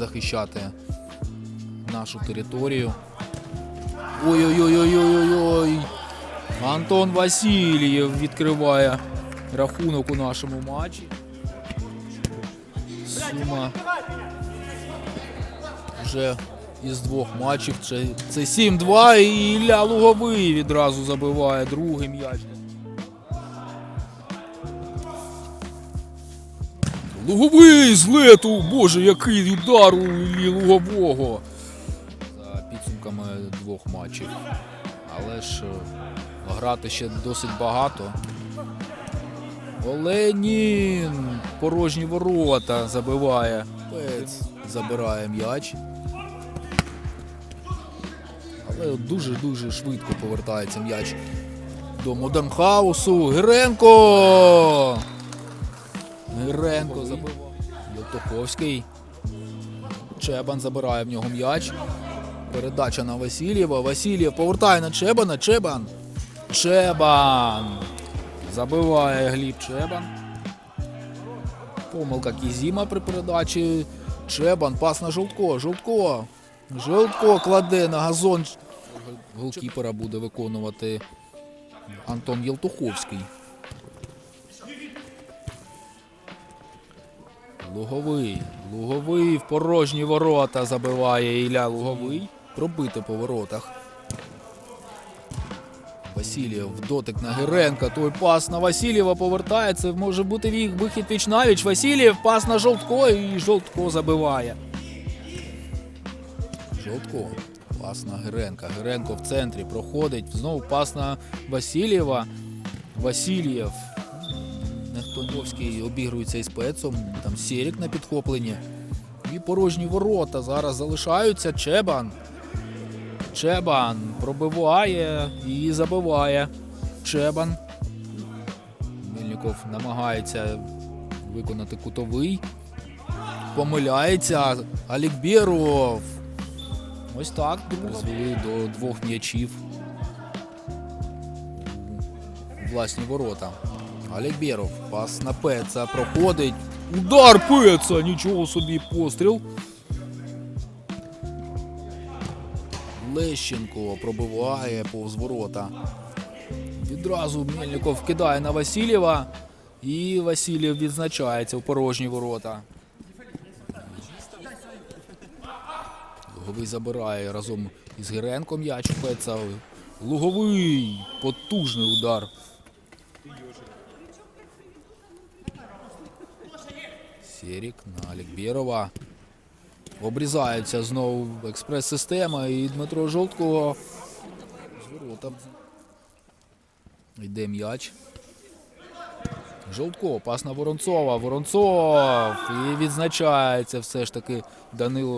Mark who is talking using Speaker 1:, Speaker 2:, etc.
Speaker 1: захищати нашу територію. Ой-ой-ой-ой-ой-ой. Антон Васильєв відкриває рахунок у нашому матчі. Сума вже із двох матчів. Це, це 7-2 і Ілля Луговий відразу забиває другий м'яч. Луговий з лету! Боже, який удар у Лугового! За підсумками двох матчів. Але ж е, грати ще досить багато. Оленін! Порожні ворота забиває. Пец забирає м'яч. Але дуже-дуже швидко повертається м'яч до Модернхаусу. Геренко! Геренко забиває. Євтуховський. Чебан забирає в нього м'яч. Передача на Васильєва. Васильєв повертає на Чебана. Чебан. Чебан. Забиває Гліб Чебан. Помилка Кізіма при передачі. Чебан. Пас на Жовтко. Жовтко. Жовтко кладе на газон. Голкіпера буде виконувати Антон Єлтуховський. Луговий. Луговий в порожні ворота забиває Ілля Луговий. Пробити по воротах. Васильєв дотик на Геренка. Той пас на Васильєва повертається. Може бути вік вихід віч навіч. Васильєв пас на Жовтко і Жовтко забиває. Жовтко. Пас на Геренка. Геренко в центрі проходить. Знову пас на Васильєва. Васильєв. Нехтоньовський обігрується із спецом. Там Сєрік на підхопленні. І порожні ворота зараз залишаються. Чебан. Чебан пробиває і забиває. Чебан. Мельников намагається виконати кутовий. Помиляється. Алікбєров. Ось так призвели до двох м'ячів власні ворота. Алікбєров. Пас на Пеца проходить. Удар Пеца! Нічого собі постріл. Лещенко пробиває повз ворота. Відразу Мельников кидає на Васильєва. І Васильєв відзначається в порожні ворота. Луговий забирає разом із Геренком м'яч у Пеца. Луговий. Потужний удар. Серік на Алікбєрова. Обрізається знову експрес-система і Дмитро Жолткого З ворота. Йде м'яч. Жолтко, пас на Воронцова. Воронцов. І відзначається все ж таки Данило.